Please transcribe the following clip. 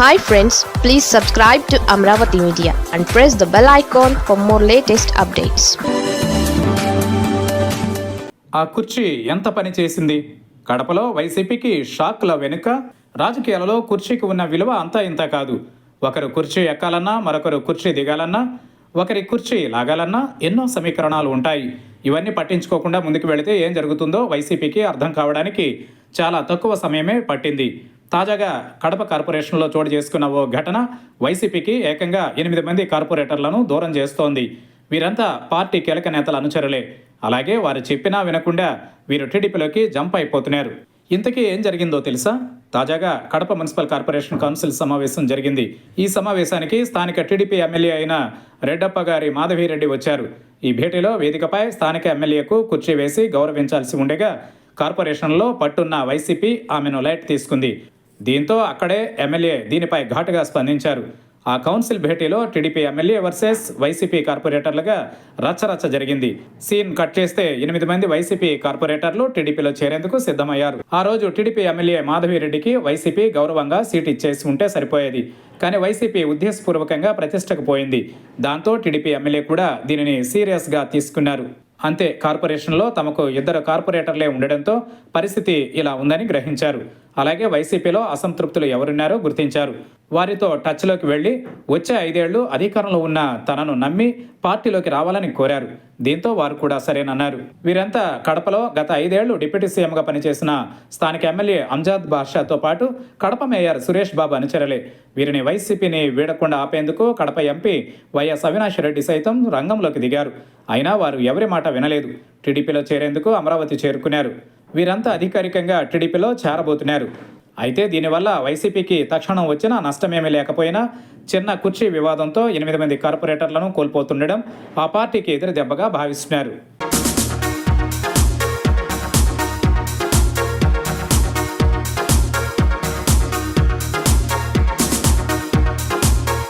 Hi friends please subscribe to Amaravati media and press the bell icon for more latest updates ఆ కుర్చీ ఎంత పని చేసింది? కడపలో వైసీపీకి షాక్ల వెనుక రాజకీయాలలో కుర్చీకి ఉన్న విలువ అంతా ఇంత కాదు. ఒకరు కుర్చీ ఎక్కాలన్నా మరొకరు కుర్చీ దిగాలన్నా ఒకరి కుర్చీ లాగాలన్నా ఎన్నో సమీకరణాలు ఉంటాయి. ఇవన్నీ పట్టించుకోకుండా ముందుకు వెళితే ఏం జరుగుతుందో వైసీపీకి అర్థం కావడానికి చాలా తక్కువ సమయమే పట్టింది. తాజాగా కడప కార్పొరేషన్లో చోటు చేసుకున్న ఓ ఘటన వైసీపీకి ఏకంగా ఎనిమిది మంది కార్పొరేటర్లను దూరం చేస్తోంది. వీరంతా పార్టీ కీలక నేతల అనుచరులే. అలాగే వారు చెప్పినా వినకుండా వీరు టీడీపీలోకి జంప్ అయిపోతున్నారు. ఇంతకీ ఏం జరిగిందో తెలుసా? తాజాగా కడప మున్సిపల్ కార్పొరేషన్ కౌన్సిల్ సమావేశం జరిగింది. ఈ సమావేశానికి స్థానిక టీడీపీ ఎమ్మెల్యే అయిన రెడ్డప్ప గారి మాధవిరెడ్డి వచ్చారు. ఈ భేటీలో వేదికపై స్థానిక ఎమ్మెల్యేకు కుర్చీ వేసి గౌరవించాల్సి ఉండగా కార్పొరేషన్లో పట్టున్న వైసీపీ ఆమెను లైట్ తీసుకుంది. దీంతో అక్కడే ఎమ్మెల్యే దీనిపై ఘాటుగా స్పందించారు. ఆ కౌన్సిల్ భేటీలో టీడీపీ ఎమ్మెల్యే వర్సెస్ వైసీపీ కార్పొరేటర్లుగా రచ్చరచ్చ జరిగింది. సీన్ కట్ చేస్తే ఎనిమిది మంది వైసీపీ కార్పొరేటర్లు టీడీపీలో చేరేందుకు సిద్ధమయ్యారు. ఆ రోజు టీడీపీ ఎమ్మెల్యే మాధవిరెడ్డికి వైసీపీ గౌరవంగా సీట్ ఇచ్చేసి ఉంటే సరిపోయేది. కానీ వైసీపీ ఉద్దేశపూర్వకంగా ప్రతిష్టకు పోయింది. దాంతో టీడీపీ ఎమ్మెల్యే కూడా దీనిని సీరియస్గా తీసుకున్నారు. అంతే కార్పొరేషన్లో తమకు ఇద్దరు కార్పొరేటర్లే ఉండడంతో పరిస్థితి ఇలా ఉందని గ్రహించారు. అలాగే వైసీపీలో అసంతృప్తులు ఎవరున్నారో గుర్తించారు. వారితో టచ్లోకి వెళ్ళి వచ్చే ఐదేళ్ళు అధికారంలో ఉన్న తనను నమ్మి పార్టీలోకి రావాలని కోరారు. దీంతో వారు కూడా సరేనన్నారు. వీరంతా కడపలో గత ఐదేళ్ళు డిప్యూటీ సీఎంగా పనిచేసిన స్థానిక ఎమ్మెల్యే అంజాద్ బాషాతో పాటు కడప మేయర్ సురేష్ బాబు అనుచరులే. వీరిని వైసీపీని వీడకుండా ఆపేందుకు కడప ఎంపీ వైఎస్ అవినాష్ రెడ్డి సైతం రంగంలోకి దిగారు. అయినా వారు ఎవరి మాట వినలేదు. టీడీపీలో చేరేందుకు అమరావతి చేరుకున్నారు. వీరంతా అధికారికంగా టీడీపీలో చేరబోతున్నారు. అయితే దీనివల్ల వైసీపీకి తక్షణం వచ్చిన నష్టమేమీ లేకపోయినా చిన్న కుర్చీ వివాదంతో ఎనిమిది మంది కార్పొరేటర్లను కోల్పోతుండడం ఆ పార్టీకి ఎదురు దెబ్బగా భావిస్తున్నారు.